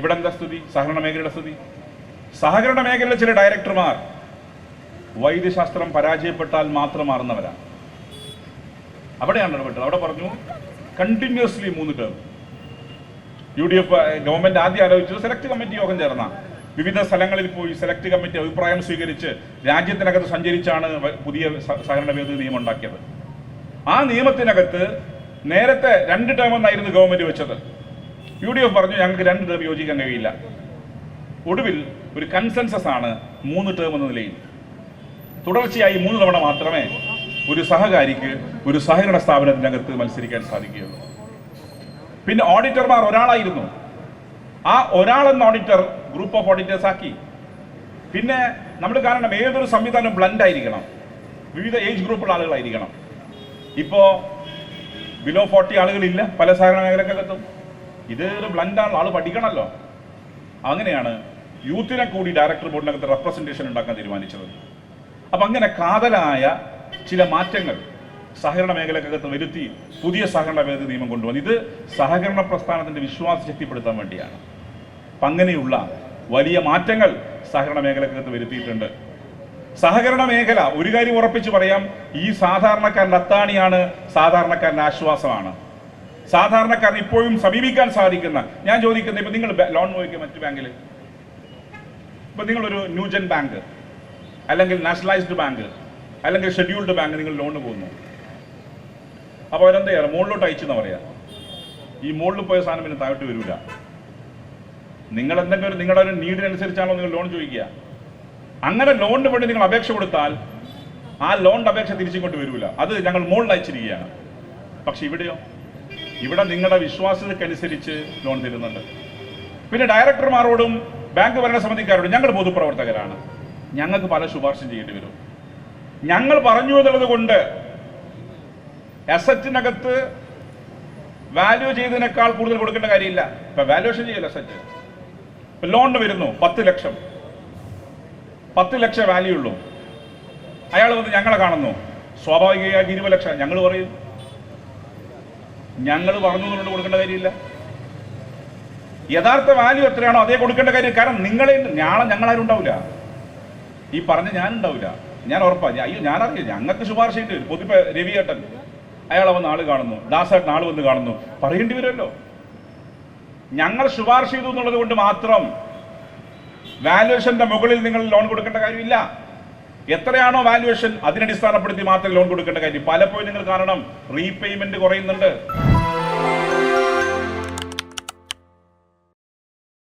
ഇവിടെ എന്താ സ്ഥിതി സഹകരണ മേഖലയുടെ സ്ഥിതി സഹകരണ മേഖലയിലെ ചില ഡയറക്ടർമാർ വൈദ്യശാസ്ത്രം പരാജയപ്പെട്ടാൽ മാത്രം മാറുന്നവരാണ് അവിടെയാണ് ഇടപെട്ടത്. അവിടെ പറഞ്ഞു കണ്ടിന്യൂസ്ലി മൂന്ന് term U D F government ആദ്യം ആലോചിച്ചത് സെലക്ട് കമ്മിറ്റി യോഗം ചേർന്ന വിവിധ സ്ഥലങ്ങളിൽ പോയി സെലക്ട് കമ്മിറ്റി അഭിപ്രായം സ്വീകരിച്ച് രാജ്യത്തിനകത്ത് സഞ്ചരിച്ചാണ് പുതിയ സഹകരണ വേദി നിയമം ഉണ്ടാക്കിയത്. ആ നിയമത്തിനകത്ത് നേരത്തെ രണ്ട് ടേം എന്നായിരുന്നു ഗവൺമെന്റ് വെച്ചത്. യു ഡി എഫ് പറഞ്ഞു ഞങ്ങൾക്ക് രണ്ട് ടേം യോജിക്കാൻ കഴിയില്ല. ഒടുവിൽ ഒരു കൺസെൻസസ് ആണ് മൂന്ന് ടേം എന്ന നിലയിൽ. തുടർച്ചയായി മൂന്ന് തവണ മാത്രമേ ഒരു സഹകാരിക്ക് ഒരു സഹകരണ സ്ഥാപനത്തിനകത്ത് മത്സരിക്കാൻ സാധിക്കുകയുള്ളൂ. പിന്നെ ഓഡിറ്റർമാർ ഒരാളായിരുന്നു. ആ ഒരാളെന്ന ഓഡിറ്റർ ഗ്രൂപ്പ് ഓഫ് ഓഡിറ്റേഴ്സ് ആക്കി. പിന്നെ നമ്മൾ കാരണം ഏതൊരു സംവിധാനം ബ്ലൻഡ് ആയിരിക്കണം. വിവിധ ഏജ് ഗ്രൂപ്പുള്ള ആളുകളായിരിക്കണം. ഇപ്പോ ബിലോ ഫോർട്ടി ആളുകളില്ല പല സഹകരണ മേഖലക്കകത്തും. ഇത് ഒരു ബ്ലൻഡാണ് ആൾ പഠിക്കണമല്ലോ അങ്ങനെയാണ് യൂത്തിനെ കൂടി ഡയറക്ടർ ബോർഡിനകത്ത് റെപ്രസെന്റേഷൻ ഉണ്ടാക്കാൻ തീരുമാനിച്ചത്. അപ്പം അങ്ങനെ കാതലായ ചില മാറ്റങ്ങൾ സഹകരണ മേഖലക്കകത്ത് വരുത്തി പുതിയ സഹകരണ മേഖല നിയമം കൊണ്ടുവന്നു. ഇത് സഹകരണ പ്രസ്ഥാനത്തിന്റെ വിശ്വാസ ശക്തിപ്പെടുത്താൻ വേണ്ടിയാണ്. അപ്പം അങ്ങനെയുള്ള വലിയ മാറ്റങ്ങൾ സഹകരണ മേഖലക്കകത്ത് വരുത്തിയിട്ടുണ്ട്. സഹകരണ മേഖല ഒരു കാര്യം ഉറപ്പിച്ച് പറയാം ഈ സാധാരണക്കാരന്റെ അത്താണിയാണ് സാധാരണക്കാരന്റെ ആശ്വാസമാണ്. സാധാരണക്കാരൻ ഇപ്പോഴും സമീപിക്കാൻ സാധിക്കുന്ന ഞാൻ ചോദിക്കുന്നത് ഇപ്പൊ നിങ്ങൾ ലോൺ നോക്കിയ മറ്റു ബാങ്കിൽ ഇപ്പൊ നിങ്ങളൊരു ന്യൂജൻ ബാങ്ക് അല്ലെങ്കിൽ നാഷണലൈസ്ഡ് ബാങ്ക് അല്ലെങ്കിൽ ഷെഡ്യൂൾഡ് ബാങ്ക് നിങ്ങൾ ലോണ് പോകുന്നു. അപ്പോൾ അവരെന്താ ചെയ്യാറ്? മുകളിലോട്ട് അയച്ചെന്ന് പറയാ. ഈ മുകളിൽ പോയ സാധനം പിന്നെ താഴോട്ട് വരില്ല നിങ്ങൾ എന്തെങ്കിലും ഒരു നിങ്ങളുടെ ഒരു നീഡിനനുസരിച്ചാണോ നിങ്ങൾ ലോൺ ചോദിക്കുക. അങ്ങനെ ലോണിന് വേണ്ടി നിങ്ങൾ അപേക്ഷ കൊടുത്താൽ ആ ലോണിന്റെ അപേക്ഷ തിരിച്ചിങ്ങോട്ട് വരില്ല അത് ഞങ്ങൾ മുകളിൽ അയച്ചിരിക്കുകയാണ്. പക്ഷെ ഇവിടെയോ? ഇവിടെ നിങ്ങളുടെ വിശ്വാസതയ്ക്കനുസരിച്ച് ലോൺ തരുന്നുണ്ട്. പിന്നെ ഡയറക്ടർമാരോടും ബാങ്ക് ഭരണസമിതിക്കാരോടും ഞങ്ങൾ പൊതുപ്രവർത്തകരാണ് ഞങ്ങൾക്ക് പല ശുപാർശയും ചെയ്യേണ്ടി വരും. ഞങ്ങൾ പറഞ്ഞു എന്നുള്ളത് കൊണ്ട് അസറ്റിനകത്ത് വാല്യൂ ചെയ്തതിനേക്കാൾ കൂടുതൽ കൊടുക്കേണ്ട കാര്യമില്ല. ഇപ്പൊ വാല്യുവേഷൻ ചെയ്യല്ല അസറ്റ് ഇപ്പൊ ലോണിന് വരുന്നു പത്ത് ലക്ഷം. പത്ത് ലക്ഷം വാല്യൂ ഉള്ളൂ. അയാൾ വന്ന് ഞങ്ങളെ കാണുന്നു. സ്വാഭാവികമായി ഇരുപത് ലക്ഷം. ഞങ്ങൾ പറയും ഞങ്ങൾ പറഞ്ഞു കൊണ്ട് കൊടുക്കേണ്ട കാര്യമില്ല. യഥാർത്ഥ വാല്യൂ എത്രയാണോ അതേ കൊടുക്കേണ്ട കാര്യം. കാരണം നിങ്ങളെ നാളെ ഞങ്ങളാരും ഉണ്ടാവില്ല ഈ പറഞ്ഞ ഞാനുണ്ടാവില്ല ഞാൻ ഉറപ്പാണ് അയ്യോ ഞാനറിയില്ല ഞങ്ങൾക്ക് ശുപാർശ ഉണ്ട്. പൊതുപ്പ രവിയേട്ടൻ അയാളെ വന്ന് ആൾ കാണുന്നു. ദാസേട്ടൻ ആൾ വന്ന് കാണുന്നു. പറയേണ്ടി വരുമല്ലോ. ഞങ്ങൾ ശുപാർശ ചെയ്തു എന്നുള്ളത് കൊണ്ട് മാത്രം വാല്യുവേഷന്റെ മുകളിൽ നിങ്ങൾ ലോൺ കൊടുക്കേണ്ട കാര്യമില്ല. എത്രയാണോ വാല്യുവേഷൻ അതിനടിസ്ഥാനപ്പെടുത്തി മാത്രം ലോൺ കൊടുക്കേണ്ട കാര്യം. പലപ്പോഴും നിങ്ങൾ കാരണം റീപേയ്മെന്റ് കുറയുന്നുണ്ട്.